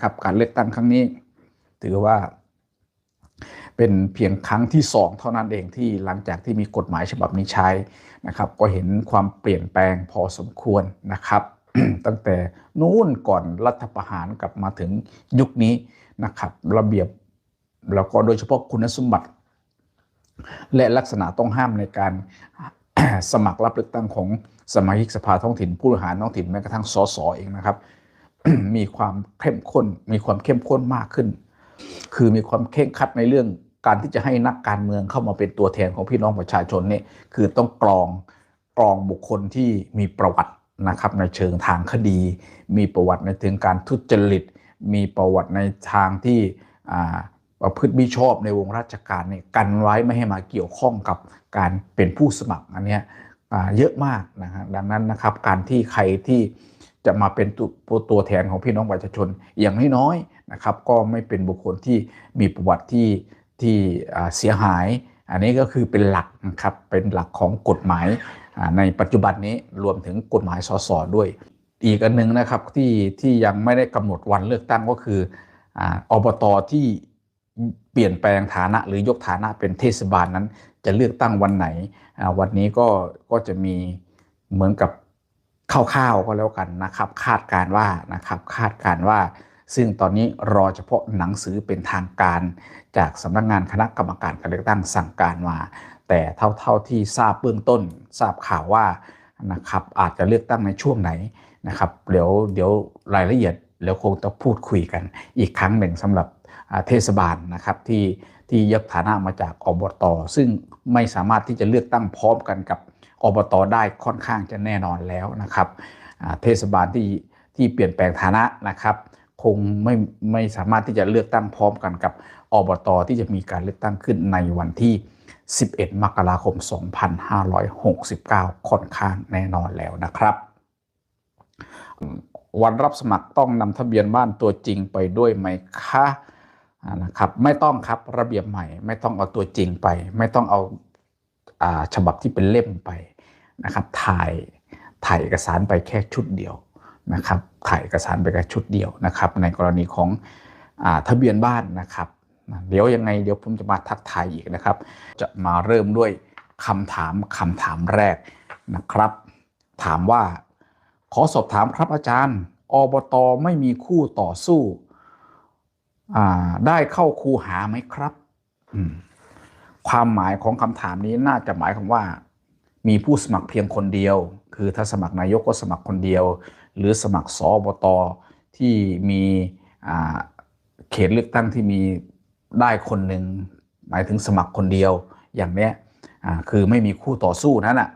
ครับ การเลือกตั้งครั้งนี้ ถือว่าเป็นเพียงครั้งที่สองเท่านั้นเองที่หลังจากที่มีกฎหมายฉบับนี้ใช้นะครับ ก็เห็นความเปลี่ยนแปลงพอสมควรนะครับ ตั้งแต่นู้นก่อนรัฐประหารกลับมาถึงยุคนี้นะครับ ระเบียบแล้วก็โดยเฉพาะคุณสมบัติ และลักษณะต้องห้ามในการสมัครรับเลือกตั้งของสมาชิกสภาท้องถิ่นผู้บริหารท้องถิ่นแม้กระทั่งสสเองนะครับ มีความเข้มข้น มีความเข้มข้นมากขึ้น คือมีความเคร่งครัดในเรื่องการที่จะให้นักการเมืองเข้ามาเป็นตัวแทนของพี่น้องประชาชนเนี่ยคือต้องกรองกรองบุคคลที่มีประวัตินะครับในเชิงทางคดี มีประวัติในถึงการทุจริต มีประวัติในทางที่ประพฤติมิชอบในวงราชการเนี่ยกันไว้ไม่ให้มาเกี่ยวข้องกับการเป็นผู้สมัครอันนี้เยอะมากนะฮะดังนั้นนะครับการที่ใครที่ จะมาเป็นตัวตัวแทนของพี่น้องประชาชนอย่างน้อยๆนะครับ ก็ไม่เป็นบุคคลที่มีประวัติที่ที่เสียหาย อันนี้ก็คือเป็นหลักนะครับเป็นหลักของกฎหมายในปัจจุบันนี้รวมถึงกฎหมายสสด้วย อีกอันหนึ่งนะครับที่ที่ยังไม่ได้กำหนดวันเลือกตั้งก็คืออบตที่เปลี่ยนแปลงฐานะหรือยกฐานะเป็นเทศบาลนั้น จะเลือกตั้งวันไหนวันนี้ก็ก็จะมีเหมือนกับ คร่าวๆก็แล้วกันนะครับ คาดการว่านะครับคาดการว่า ซึ่งตอนนี้รอเฉพาะหนังสือเป็นทางการ จากสำนักงงานคณะกรรมการการเลือกตั้งสั่งการมา แต่เท่าๆที่ทราบเบื้องต้น ทราบข่าวว่านะครับอาจจะเลือกตั้งในช่วงไหนนะครับเดี๋ยวเดี๋ยวรายละเอียดแล้วคงต้องพูดคุยกันอีกครั้งหนึ่งสำหรับเทศบาลนะครับที่ที่ยกฐานะมาจากอบตซึ่งไม่สามารถที่จะเลือกตั้งพร้อมกันกับ อบตได้ค่อนข้างจะแน่นอนแล้วนะครับเทศบาลที่ที่เปลี่ยนแปลงฐานะนะครับ คงไม่ไม่สามารถที่จะเลือกตั้งพร้อมกันกับอบตที่จะมีการเลือกตั้งขึ้นในวันที่ 11 มกราคม 2569 ค่อนข้างแน่นอนแล้วนะครับ วันรับสมัครต้องนำทะเบียนบ้านตัวจริงไปด้วยไหมคะนะครับไม่ต้องครับระเบียบใหม่ ไม่ต้องเอาตัวจริงไป ไม่ต้องเอา ฉบับที่เป็นเล่มไปนะครับถ่ายถ่ายเอกสารไปแค่ชุดเดียวนะครับถ่ายเอกสารไปแค่ชุดเดียวนะครับ ในกรณีของอทะเบียนบ้านนะครับเดี๋ยวยังไงเดี๋ยวผมจะมาทักทายอีกนะครับ จะมาเริ่มด้วยคำถามคำถามแรกนะครับ ถามว่า ขอสอบถามครับอาจารย์ อบตไม่มีคู่ต่อสู้ได้เข้าคูหาไหมครับ ความหมายของคำถามนี้น่าจะหมายความว่า มีผู้สมัครเพียงคนเดียว คือถ้าสมัครนายกก็สมัครคนเดียว หรือสมัครสอบตที่มีเขตเลือกตั้งที่มีได้คนหนึ่งหมายถึงสมัครคนเดียวอย่างนี้คือไม่มีคู่ต่อสู้นั่นนะ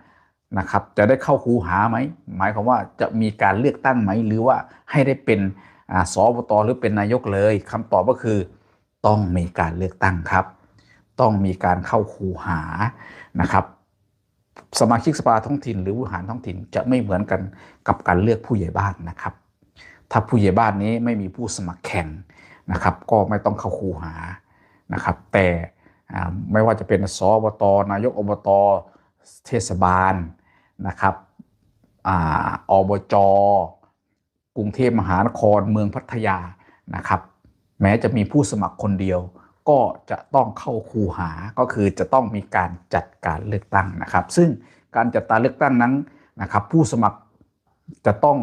นะครับจะได้เข้าคูหาไหมหมายความว่าจะมีการเลือกตั้งไหม หรือว่าให้ได้เป็นสอบตหรือเป็นนายกเลยคำตอบก็คือต้องมีการเลือกตั้งครับ ต้องมีการเข้าคูหานะครับสมาชิกสภาท้องถิ่นหรือผู้หารท้องถิ่นจะไม่เหมือนกันกับการเลือกผู้ใหญ่บ้านนะครับ ถ้าผู้ใหญ่บ้านนี้ไม่มีผู้สมัครแข่งนะครับ ก็ไม่ต้องเข้าคูหานะครับ แต่ไม่ว่าจะเป็นสอบตนายกอบตเทศบาลนะครับอบจกรุงเทพมหานครเมืองพัทยานะครับ แม้จะมีผู้สมัครคนเดียว ก็จะต้องเข้าคูหาก็คือจะต้องมีการจัดการเลือกตั้งนะครับ ซึ่งการจัดการเลือกตั้งนั้นนะครับ ผู้สมัครจะต้อง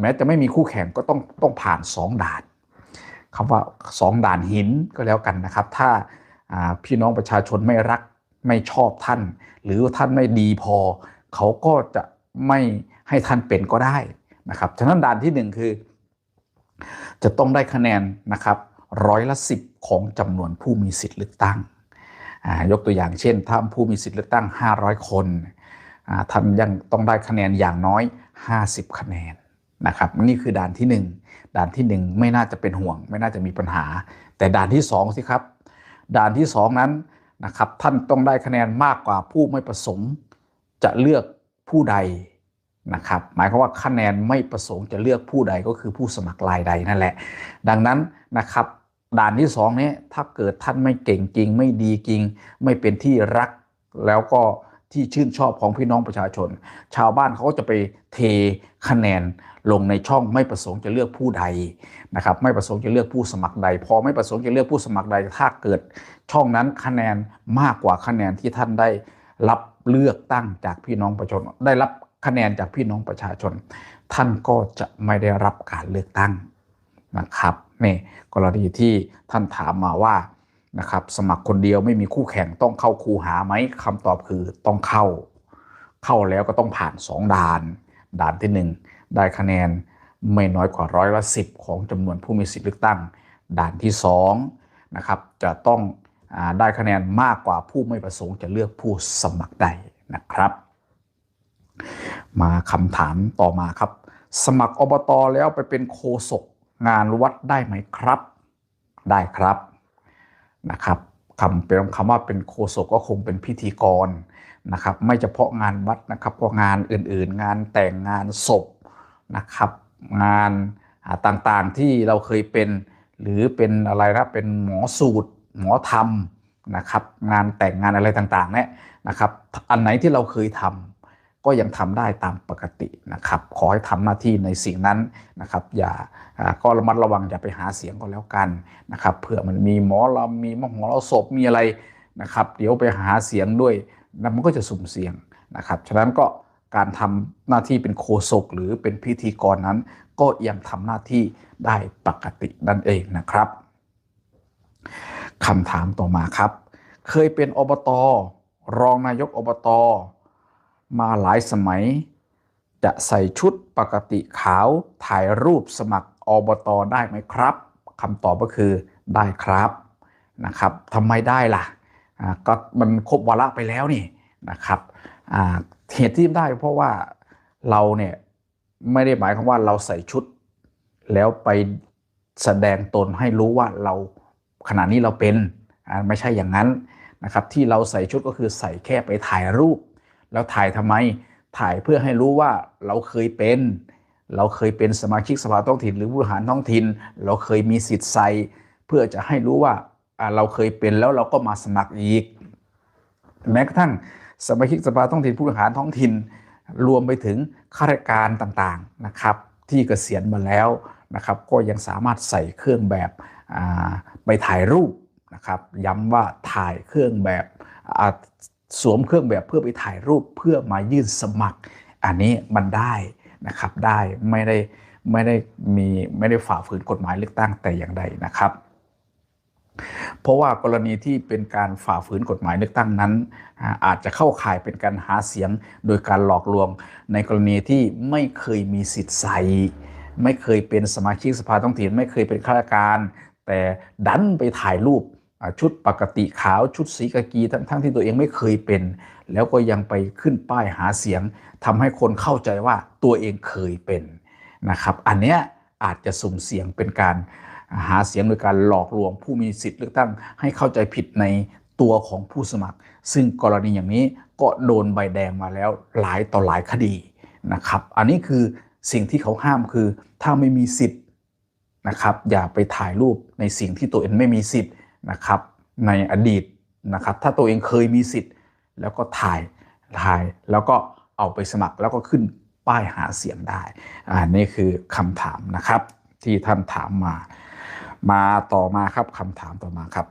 แม้จะไม่มีคู่แข่งก็ต้องต้องผ่าน 2 ด่านคำว่า 2 ด่านหินก็แล้วกันนะครับ ถ้าพี่น้องประชาชนไม่รักไม่ชอบท่าน หรือท่านไม่ดีพอ เขาก็จะไม่ให้ท่านเป็นก็ได้นะครับฉะนั้นด่านที่ 1 คือ จะต้องได้คะแนนนะครับร้อยละสิบ ของจำนวนผู้มีสิทธิ์เลือกตั้ง ยกตัวอย่างเช่น ถ้าผู้มีสิทธิ์เลือกตั้ง 500 คนท่านยังต้องได้คะแนนอย่างน้อย 50 คะแนนนะครับนี่คือด่านที่ 1 ด่านที่ 1 ไม่น่าจะเป็นห่วง ไม่น่าจะมีปัญหา แต่ด่านที่ 2 สิครับ ด่านที่ 2 นั้นนะครับท่านต้องได้คะแนนมากกว่าผู้ไม่ประสงค์ จะเลือกผู้ใดนะครับหมายความว่าคะแนนไม่ประสงค์จะเลือกผู้ใดก็คือผู้สมัครรายใดนั่นแหละ ดังนั้นนะครับ ด่านที่สองนี้ถ้าเกิดท่านไม่เก่งจริง ไม่ดีจริง ไม่เป็นที่รักแล้วก็ที่ชื่นชอบของพี่น้องประชาชน ชาวบ้านเขาก็จะไปเทคะแนนลงในช่องไม่ประสงค์จะเลือกผู้ใดนะครับ ไม่ประสงค์จะเลือกผู้สมัครใด พอไม่ประสงค์จะเลือกผู้สมัครใด ถ้าเกิดช่องนั้นคะแนนมากกว่าคะแนนที่ท่านได้รับเลือกตั้งจากพี่น้องประชาชน ได้รับคะแนนจากพี่น้องประชาชน ท่านก็จะไม่ได้รับการเลือกตั้ง นะครับนี่กรณีที่ท่านถามมาว่านะครับสมัครคนเดียวไม่มีคู่แข่งต้องเข้าคูหาไหมคำตอบคือต้องเข้า เข้าแล้วก็ต้องผ่าน 2 ด่าน ด่านที่ 1 ได้คะแนนไม่น้อยกว่าร้อยละสิของจำนวนผู้มีสิทธิเลือกตั้ง ด่านที่2นะครับจะต้องอได้คะแนนมากกว่าผู้ไม่ประสงค์จะเลือกผู้สมัครใดนะครับ มาคำถามต่อมาครับ สมัครอบตแล้วไปเป็นโฆษก งานวัดได้ไหมครับ ได้ครับนะครับคำเป็นคำว่าเป็นโฆษกก็คงเป็นพิธีกรนะครับ ไม่เฉพาะงานวัดนะครับก็งานอื่นๆ งานแต่งงานศพนะครับ งานต่างๆที่เราเคยเป็น หรือเป็นอะไรนะเป็นหมอสูตร หมอธรรมนะครับ งานแต่งงานอะไรต่างๆเนี่ยนะครับ อันไหนที่เราเคยทำ ก็ยังทำได้ตามปกตินะครับ ขอให้ทำหน้าที่ในสิ่งนั้นนะครับ อย่าก็ระมัดระวังอย่าไปหาเสียงก็แล้วกันนะครับเผื่อมันมีหมอลำมีมหรสพมีอะไรนะครับ เดี๋ยวไปหาเสียงด้วยนะมันก็จะสุ่มเสี่ยงนะครับฉะนั้นก็การทำหน้าที่เป็นโฆษกหรือเป็นพิธีกรนั้น ก็ยังทำหน้าที่ได้ปกตินั่นเองนะครับคำถามต่อมาครับ เคยเป็นอบตรองนายกอบต มาหลายสมัย จะใส่ชุดปกติขาวถ่ายรูปสมัครอบตได้ไหมครับคำตอบก็คือได้ครับนะครับทำไมได้ล่ะก็มันครบวาระไปแล้วนี่นะครับเหตุที่ได้เพราะว่าเราเนี่ยไม่ได้หมายความว่าเราใส่ชุด แล้วไปแสดงตนให้รู้ว่าเราขณะนี้เราเป็นไม่ใช่อย่างนั้นนะครับที่เราใส่ชุดก็คือใส่แค่ไปถ่ายรูป แล้วถ่ายทำไม ถ่ายเพื่อให้รู้ว่าเราเคยเป็น เราเคยเป็นสมาชิกสภาท้องถิ่น หรือผู้บริหารท้องถิ่น เราเคยมีสิทธิ์ใส่เพื่อจะให้รู้ว่าเราเคยเป็นแล้วเราก็มาสมัครอีก แม้กระทั่งสมาชิกสภาท้องถิ่นผู้บริหารท้องถิ่น รวมไปถึงข้าราชการต่างๆนะครับ ที่เกษียณมาแล้วนะครับ ก็ยังสามารถใส่เครื่องแบบไปถ่ายรูปนะครับ ย้ำว่าถ่ายเครื่องแบบ สวมเครื่องแบบเพื่อไปถ่ายรูปเพื่อมายื่นสมัคร อันนี้มันได้นะครับได้ไม่ได้ไม่ได้มีไม่ได้ฝ่าฝืนกฎหมายเลือกตั้งแต่อย่างใดนะครับ เพราะว่ากรณีที่เป็นการฝ่าฝืนกฎหมายเลือกตั้งนั้น อาจจะเข้าข่ายเป็นการหาเสียงโดยการหลอกลวง ในกรณีที่ไม่เคยมีสิทธิ์ใส่ไม่เคยเป็นสมาชิกสภาท้องถิ่นไม่เคยเป็นข้าราชการ แต่ดันไปถ่ายรูป ชุดปกติขาวชุดสีกากีทั้งทั้งที่ตัวเองไม่เคยเป็น แล้วก็ยังไปขึ้นป้ายหาเสียงทำให้คนเข้าใจว่าตัวเองเคยเป็นนะครับ อันเนี้ยอาจจะสุ่มเสี่ยงเป็นการหาเสียงโดยการหลอกลวงผู้มีสิทธิ์เลือกตั้งให้เข้าใจผิดในตัวของผู้สมัคร ซึ่งกรณีอย่างนี้ก็โดนใบแดงมาแล้วหลายต่อหลายคดีนะครับ อันนี้คือสิ่งที่เขาห้ามคือถ้าไม่มีสิทธิ์นะครับ อย่าไปถ่ายรูปในสิ่งที่ตัวเองไม่มีสิทธิ์ นะครับในอดีตนะครับถ้าตัวเองเคยมีสิทธิ์ แล้วก็ถ่ายถ่ายแล้วก็เอาไปสมัครแล้วก็ขึ้นป้ายหาเสียงได้อ่านี่คือคำถามนะครับที่ท่านถามมา มาต่อมาครับคำถามต่อมาครับ